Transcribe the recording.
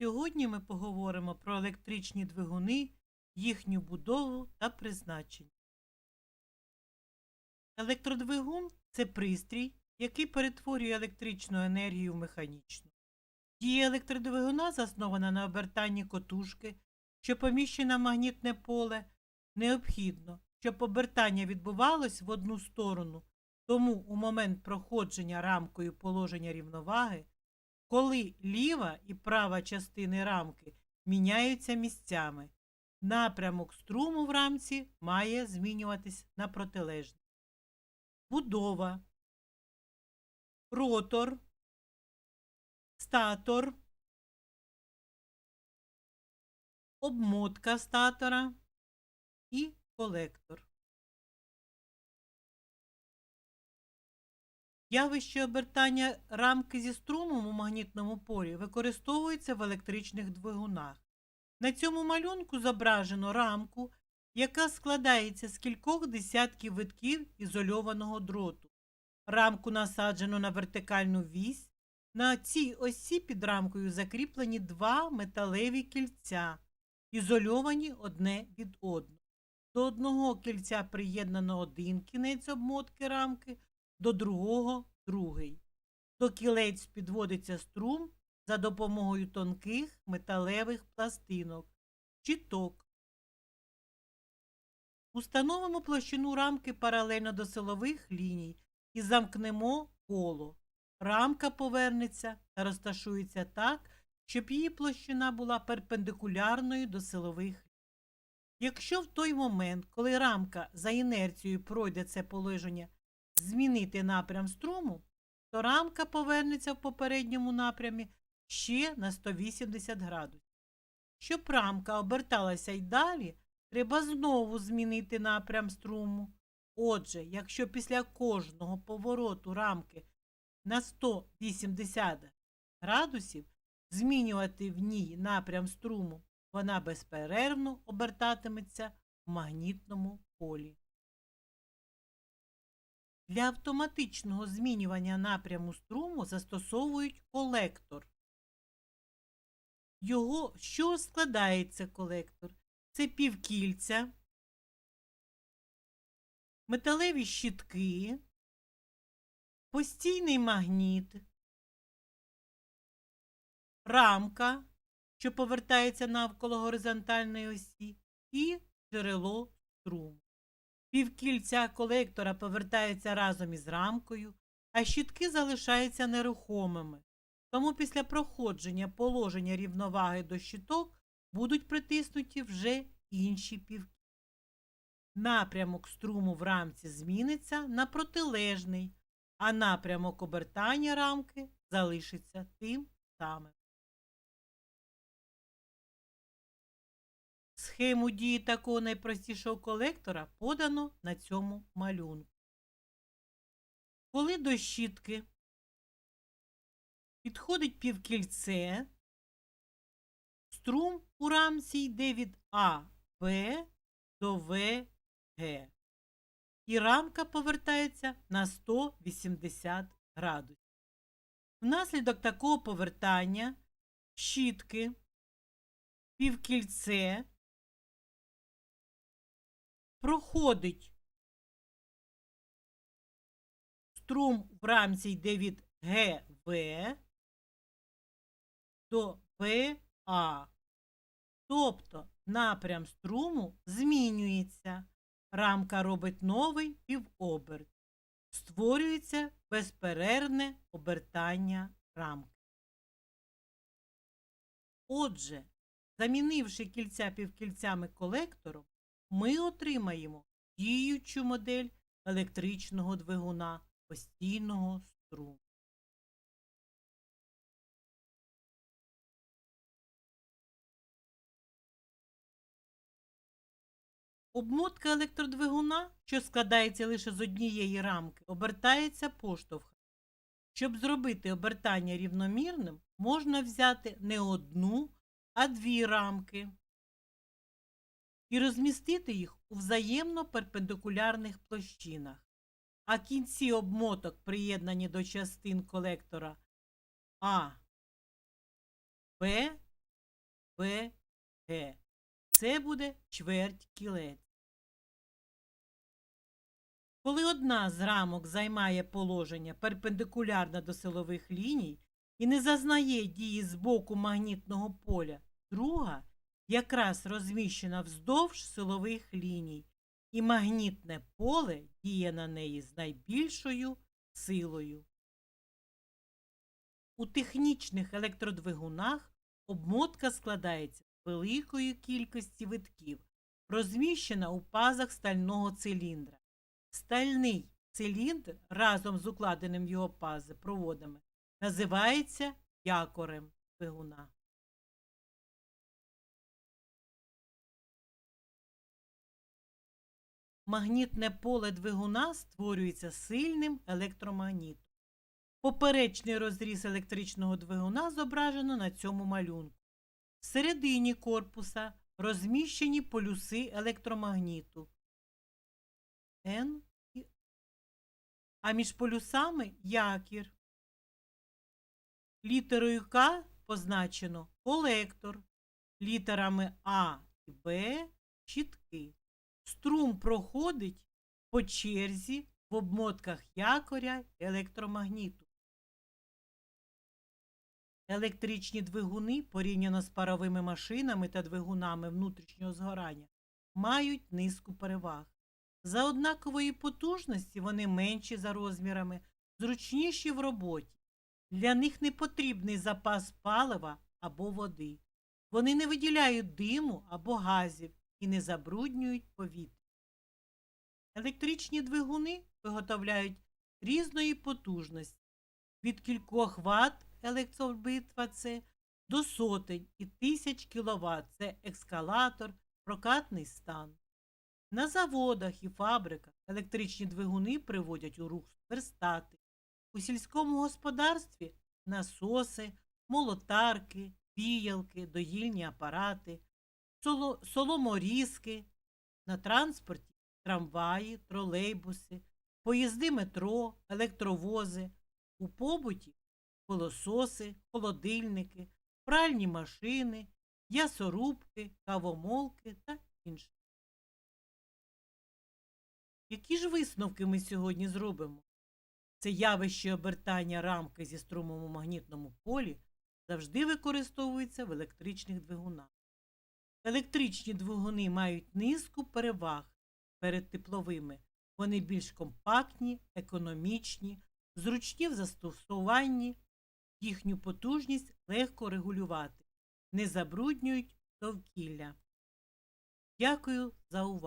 Сьогодні ми поговоримо про електричні двигуни, їхню будову та призначення. Електродвигун це пристрій, який перетворює електричну енергію в механічну. Дія електродвигуна заснована на обертанні котушки, що поміщена в магнітне поле, необхідно, щоб обертання відбувалось в одну сторону, тому у момент проходження рамкою положення рівноваги коли ліва і права частини рамки міняються місцями, напрямок струму в рамці має змінюватись на протилежний. Будова, ротор, статор, обмотка статора. І колектор. Явище обертання рамки зі струмом у магнітному полі використовується в електричних двигунах. На цьому малюнку зображено рамку, яка складається з кількох десятків витків ізольованого дроту. Рамку насаджено на вертикальну вісь. На цій осі під рамкою закріплені два металеві кільця, ізольовані одне від одного. До одного кільця приєднано один кінець обмотки рамки, до другого другий. До кілець підводиться струм за допомогою тонких металевих пластинок, чіток. Установимо площину рамки паралельно до силових ліній і замкнемо коло. Рамка повернеться та розташується так, щоб її площина була перпендикулярною до силових ліній. Якщо в той момент, коли рамка за інерцією пройде це положення, змінити напрям струму, то рамка повернеться в попередньому напрямі ще на 180 градусів. Щоб рамка оберталася й далі, треба знову змінити напрям струму. Отже, якщо після кожного повороту рамки на 180 градусів змінювати в ній напрям струму, вона безперервно обертатиметься в магнітному полі. Для автоматичного змінювання напряму струму застосовують колектор. Його що складається колектор? Це півкільця, металеві щітки, постійний магніт, рамка, що повертається навколо горизонтальної осі, і джерело струму. Півкільця колектора повертаються разом із рамкою, а щітки залишаються нерухомими. Тому після проходження положення рівноваги до щиток будуть притиснуті вже інші півкільця. Напрямок струму в рамці зміниться на протилежний, а напрямок обертання рамки залишиться тим самим. Схему дії такого найпростішого колектора подано на цьому малюнку. Коли до щітки підходить півкільце, струм у рамці йде від А В до В Г. І рамка повертається на 180 градусів. Внаслідок такого повертання щітки, півкільце проходить струм в рамці йде від ГВ до ВА. Тобто напрям струму змінюється. Рамка робить новий півоберт. Створюється безперервне обертання рамки. Отже, замінивши кільця півкільцями колектором, ми отримаємо діючу модель електричного двигуна постійного струму. Обмотка електродвигуна, що складається лише з однієї рамки, обертається поштовхом. Щоб зробити обертання рівномірним, можна взяти не одну, а дві рамки і розмістити їх у взаємно перпендикулярних площинах, а кінці обмоток приєднані до частин колектора А, Б Б, Г. Це буде чверть кілець. Коли одна з рамок займає положення перпендикулярно до силових ліній і не зазнає дії з боку магнітного поля, друга якраз розміщена вздовж силових ліній, і магнітне поле діє на неї з найбільшою силою. У технічних електродвигунах обмотка складається з великої кількості витків, розміщена у пазах стального циліндра. Стальний циліндр разом з укладеним його пази проводами називається якорем двигуна. Магнітне поле двигуна створюється сильним електромагнітом. Поперечний розріз електричного двигуна зображено на цьому малюнку. Всередині корпуса розміщені полюси електромагніту. N і а між полюсами якір. Літерою К позначено колектор, літерами А і Б щітки. Струм проходить по черзі в обмотках якоря електромагніту. Електричні двигуни, порівняно з паровими машинами та двигунами внутрішнього згорання, мають низку переваг. За однакової потужності вони менші за розмірами, зручніші в роботі. Для них не потрібний запас палива або води. Вони не виділяють диму або газів і не забруднюють повітря. Електричні двигуни виготовляють різної потужності від кількох Вт електробитва це до сотень і тисяч кВт це ескалатор, прокатний стан. На заводах і фабриках електричні двигуни приводять у рух верстати. У сільському господарстві насоси, молотарки, віялки, доїльні апарати, соломорізки, на транспорті трамваї, тролейбуси, поїзди метро, електровози, у побуті пилососи, холодильники, пральні машини, ясорубки, кавомолки та інше. Які ж висновки ми сьогодні зробимо? Це явище обертання рамки зі струмом у магнітному полі завжди використовується в електричних двигунах. Електричні двигуни мають низку переваг перед тепловими. Вони більш компактні, економічні, зручні в застосуванні, їхню потужність легко регулювати, не забруднюють довкілля. Дякую за увагу.